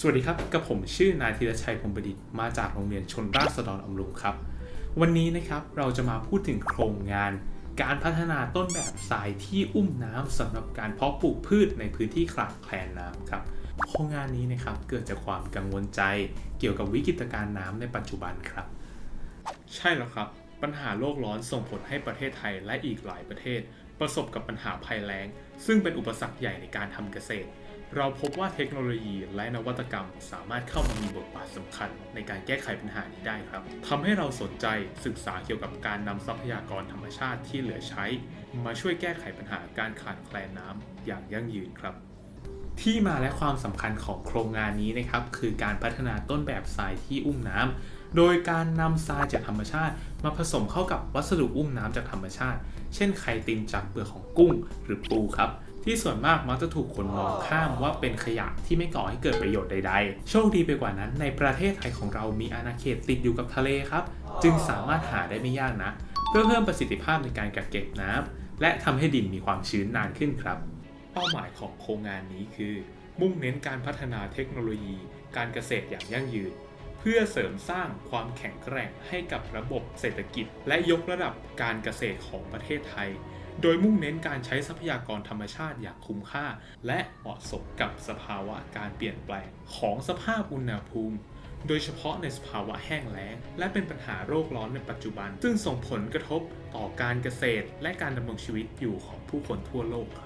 สวัสดีครับกับผมชื่อนายธีรชัยพรหมประดิษฐ์มาจากโรงเรียนชนราษฎรอำรุงครับ วันนี้นะครับเราจะมาพูดถึงโครงงาน การพัฒนาต้นแบบทรายที่อุ้มน้ำสำหรับการเพาะปลูกพืชในพื้นที่ขาดแคลนน้ำครับโครงงานนี้นะครับเกิดจากความกังวลใจ เกี่ยวกับวิกฤตการณ์น้ำในปัจจุบันครับ ใช่แล้วครับ ปัญหาโลกร้อนส่งผลให้ประเทศไทยและอีกหลายประเทศ ประสบกับปัญหาภัยแล้ง ซึ่งเป็นอุปสรรคใหญ่ในการทำเกษตร เราพบว่าเทคโนโลยีและนวัตกรรมสามารถเข้ามามีบทบาทสำคัญ ในการแก้ไขปัญหานี้ได้ครับทำให้เราสนใจศึกษาเกี่ยวกับการนำทรัพยากรธรรมชาติที่เหลือใช้ มาช่วยแก้ไขปัญหาการขาดแคลนน้ำอย่างยั่งยืนครับที่มาและความสำคัญของโครงงานนี้นะครับคือการพัฒนาต้นแบบทรายที่อุ้มน้ำ โดยการนำทรายจากธรรมชาติ มาผสมเข้ากับวัสดุอุ้มน้ำจากธรรมชาติ เช่นไข่ติมจากเปลือกของกุ้งหรือปูครับ ที่ส่วนมากมักจะถูกคนมองข้ามว่าเป็นขยะที่ไม่ก่อให้เกิดประโยชน์ใดๆ โชคดีไปกว่านั้น ในประเทศไทยของเรามีอาณาเขตติดอยู่กับทะเลครับ จึงสามารถหาได้ไม่ยากนะ เพื่อเพิ่มประสิทธิภาพในการกักเก็บน้ำและทำให้ดินมีความชื้นนานขึ้นครับ เป้าหมายของโครงงานนี้คือ มุ่งเน้นการพัฒนาเทคโนโลยี การเกษตรอย่างยั่งยืน พื่อเสริมสร้างความแข็งแกร่งให้กับระบบเศรษฐกิจ และยกระดับการเกษตรของประเทศไทย โดยมุ่งเน้นการใช้ทรัพยากรธรรมชาติอย่างคุ้มค่า และเหมาะสมกับสภาวะการเปลี่ยนแปลงของสภาพอุณหภูมิ โดยเฉพาะในสภาวะแห้งแล้ง และเป็นปัญหาโรคร้อนในปัจจุบัน ซึ่งส่งผลกระทบต่อการเกษตร และการดำรงชีวิตอยู่ของผู้คนทั่วโลกครับ